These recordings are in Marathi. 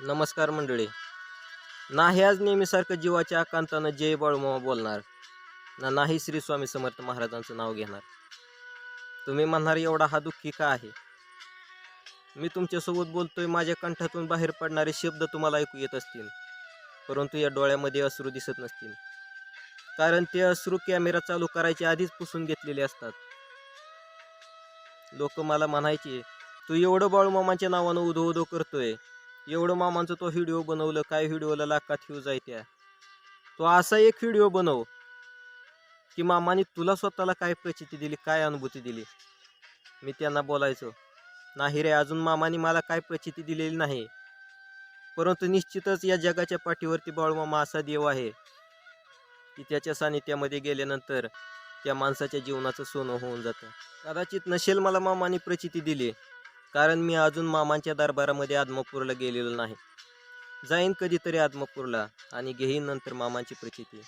नमस्कार मंडळी. नाही आज नेहमीसारखं जीवाच्या आकांतानं जय बाळूमामा बोलणार. ना नाही श्री स्वामी समर्थ महाराजांचं नाव घेणार. तुम्ही म्हणणार एवढा हा दुःखी का आहे? मी तुमच्यासोबत बोलतोय माझ्या कंठातून बाहेर पडणारे शब्द तुम्हाला ऐकू येत असतील. परंतु या डोळ्यामध्ये अश्रू दिसत नसतील. कारण ते अश्रू कॅमेरा चालू करायच्या आधीच पुसून घेतलेले असतात. लोक मला म्हणायचे तू एवढं बाळूमामाच्या नावानं उधो उधो करतोय. एवढं मामांचं तो व्हिडिओ बनवलं काय व्हिडिओला लाखात व्ह्यूज आहे त्या. तो असा एक व्हिडिओ बनव की मामाने तुला स्वतःला काय प्रचिती दिली काय अनुभूती दिली? मी त्यांना बोलायचो नाही रे अजून मामाने मला काय प्रचिती दिलेली नाही. परंतु निश्चितच या जगाच्या पाठीवरती बाळूमामा असा देव आहे की त्याच्या सानिध्यामध्ये गेल्यानंतर त्या माणसाच्या जीवनाचं सोनं होऊन जातं. कदाचित नसेल मला मामाने प्रचिती दिली. कारण मी अजून मामांच्या दरबारामध्ये आदमापूरला गेलेलो नाही. जाईन कधीतरी आदमापूरला आणि घेईन नंतर मामांची प्रचिती.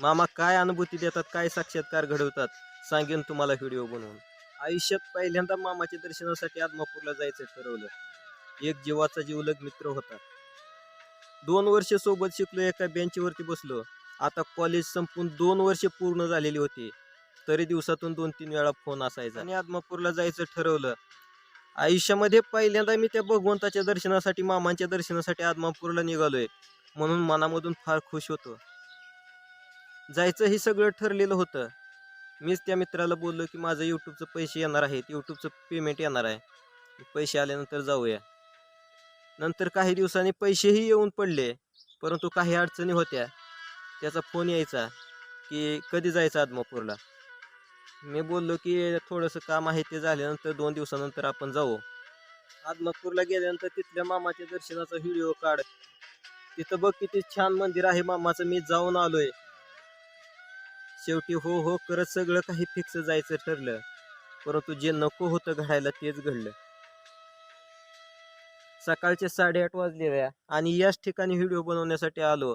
मामा काय अनुभूती देतात काय साक्षात्कार घडवतात सांगेन तुम्हाला व्हिडिओ बनवून. आयुष्यात पहिल्यांदा मामाच्या दर्शनासाठी आदमापूरला जायचं ठरवलं. एक जीवाचा जीवलग मित्र होता. दोन वर्ष सोबत शिकलो एका बेंचवरती बसलो. आता कॉलेज संपून दोन वर्ष पूर्ण झालेली होती. तरी दिवसातून दोन तीन वेळा फोन असायचा. आणि आदमापूरला जायचं ठरवलं. आयुष्यामध्ये पहिल्यांदा मी त्या भगवंताच्या दर्शनासाठी मामांच्या दर्शनासाठी आदमापूरला निघालोय. म्हणून मनामधून फार खुश होतो. जायचं हे सगळं ठरलेलं होतं. मीच त्या मित्राला बोललो की माझं यूट्यूबचं पैसे येणार आहेत. यूट्यूबचं पेमेंट येणार आहे. पैसे आल्यानंतर जाऊया. नंतर काही दिवसांनी पैसेही येऊन पडले परंतु काही अडचणी होत्या. त्याचा फोन यायचा की कधी जायचं आदमापूरला? मी बोललो की थोडंसं काम आहे ते झाल्यानंतर दोन दिवसानंतर आपण जाऊ. आदमापूरला गेल्यानंतर तिथल्या मामाच्या दर्शनाचा व्हिडिओ काढ. तिथं बघ किती छान मंदिर आहे मामाचं मी जाऊन आलोय. शेवटी हो हो करत सगळं काही फिक्स जायचं ठरलं. परंतु जे नको होतं घडायला तेच घडलं. सकाळचे साडेआठ वाजलेल्या आणि याच ठिकाणी व्हिडिओ बनवण्यासाठी आलो.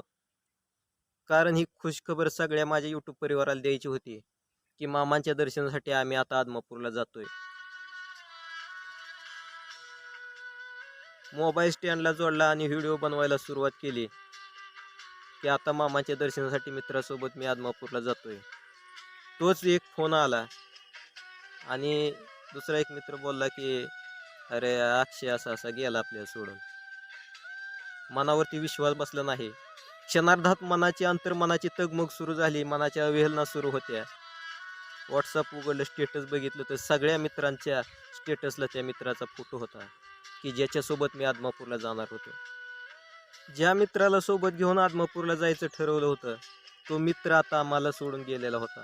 कारण ही खुशखबर सगळ्या माझ्या युट्यूब परिवाराला द्यायची होती. की मामांच्या दर्शनासाठी आम्ही आता आदमापूरला जातोय. मोबाईल स्टँडला जोडला आणि व्हिडिओ बनवायला सुरुवात केली. की आता मामाच्या दर्शनासाठी मित्रासोबत मी आदमापूरला जातोय. तोच एक फोन आला. आणि दुसरा एक मित्र बोलला की अरे अक्षय असा असा गेला आपल्याला सोडून. मनावरती विश्वास बसला नाही. क्षणार्धात मनाची अंतर्मनाची तगमग सुरू झाली. मनाच्या अवहेलना सुरू होत्या. व्हॉट्सअप उघडलं स्टेटस बघितलं तर सगळ्या मित्रांच्या स्टेटसला त्या मित्राचा फोटो होता. की ज्याच्यासोबत मी आदमापूरला जाणार होतो. ज्या मित्राला सोबत घेऊन आदमापूरला जायचं ठरवलं होतं तो मित्र आता आम्हाला सोडून गेलेला होता.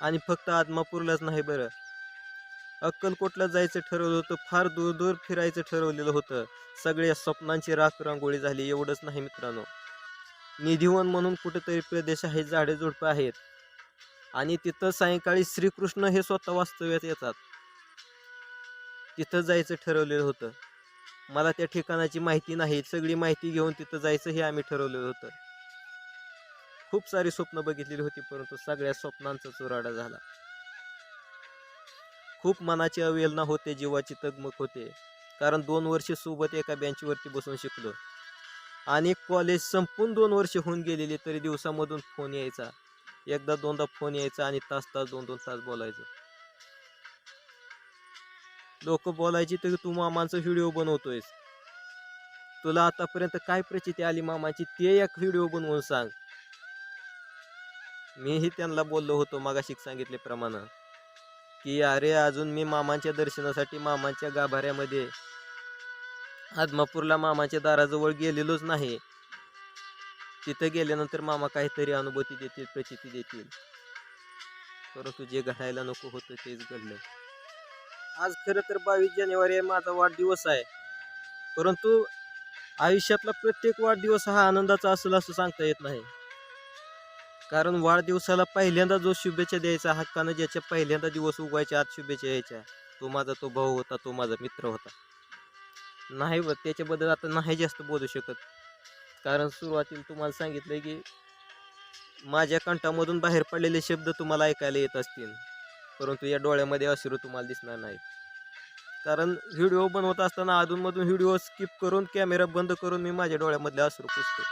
आणि फक्त आदमापूरलाच नाही बरं. अक्कलकोटला जायचं ठरवलं होतं फार दूर दूर फिरायचं ठरवलेलं होतं. सगळ्या स्वप्नांची राख रांगोळी झाली एवढंच नाही मित्रांनो. निधीवन म्हणून कुठेतरी प्रदेश आहे झाडे झुडपं आहेत. आणि तिथं सायंकाळी श्रीकृष्ण हे स्वतः वास्तव्यात येतात. तिथं जायचं ठरवलेलं होतं. मला त्या ठिकाणाची माहिती नाही. सगळी माहिती घेऊन तिथं जायचं हे आम्ही ठरवलेलं होतं. खूप सारी स्वप्न बघितलेली होती परंतु सगळ्या स्वप्नांचा चुराडा झाला. खूप मनाची अवहेलना होते जीवाची तगमग होते. कारण दोन वर्ष सोबत एका बेंचवरती बसून शिकलो. आणि कॉलेज संपून दोन वर्ष होऊन गेलेली तरी दिवसामधून फोन यायचा. एकदा दोनदा फोन यायचा आणि तास तास दोन दोन तास बोलायचं. लोक बोलायची तर तू मामांचा व्हिडिओ बनवतोयस. तुला आतापर्यंत काय प्रचिती आली मामाची ते एक व्हिडिओ बनवून सांग. मीही त्यांना बोललो होतो मागाशी सांगितल्याप्रमाणे की अरे अजून मी मामांच्या दर्शनासाठी मामांच्या गाभाऱ्यामध्ये आदमापूरला मामाच्या दाराजवळ गेलेलोच नाही. तिथं गेल्यानंतर मामा काहीतरी अनुभूती देतील प्रचिती देतील. परंतु जे घडायला नको होतं तेच घडलं. आज खरं तर बावीस जानेवारी माझा वाढदिवस आहे. परंतु आयुष्यातला प्रत्येक वाढदिवस हा आनंदाचा असेल असं सांगता येत नाही. कारण वाढदिवसाला पहिल्यांदा जो शुभेच्छा द्यायचा हक्कानं ज्याच्या पहिल्यांदा दिवस उगवायच्या आत शुभेच्छा यायच्या. तो माझा तो भाऊ होता तो माझा मित्र होता. नाही त्याच्याबद्दल आता नाही जास्त बोलू शकत. कारण सुरुवातीला तुम्हाला सांगितलं की माझ्या कंठामधून बाहेर पडलेले शब्द तुम्हाला ऐकायला येत असतील. परंतु या डोळ्यामध्ये अश्रू तुम्हाला दिसणार नाहीत. कारण व्हिडिओ बनवत असताना अधूनमधून व्हिडिओ स्किप करून कॅमेरा बंद करून मी माझ्या डोळ्यामधले अश्रू पुसतो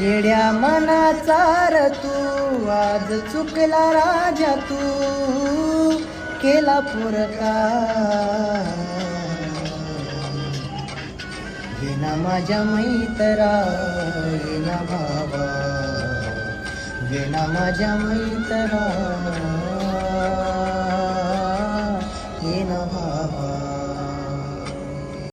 येड्या मनाचा र तू आज चुकला राजा तू केला पुरका ना माझ्या मैतरा येना भावा येना माझ्या मैतरा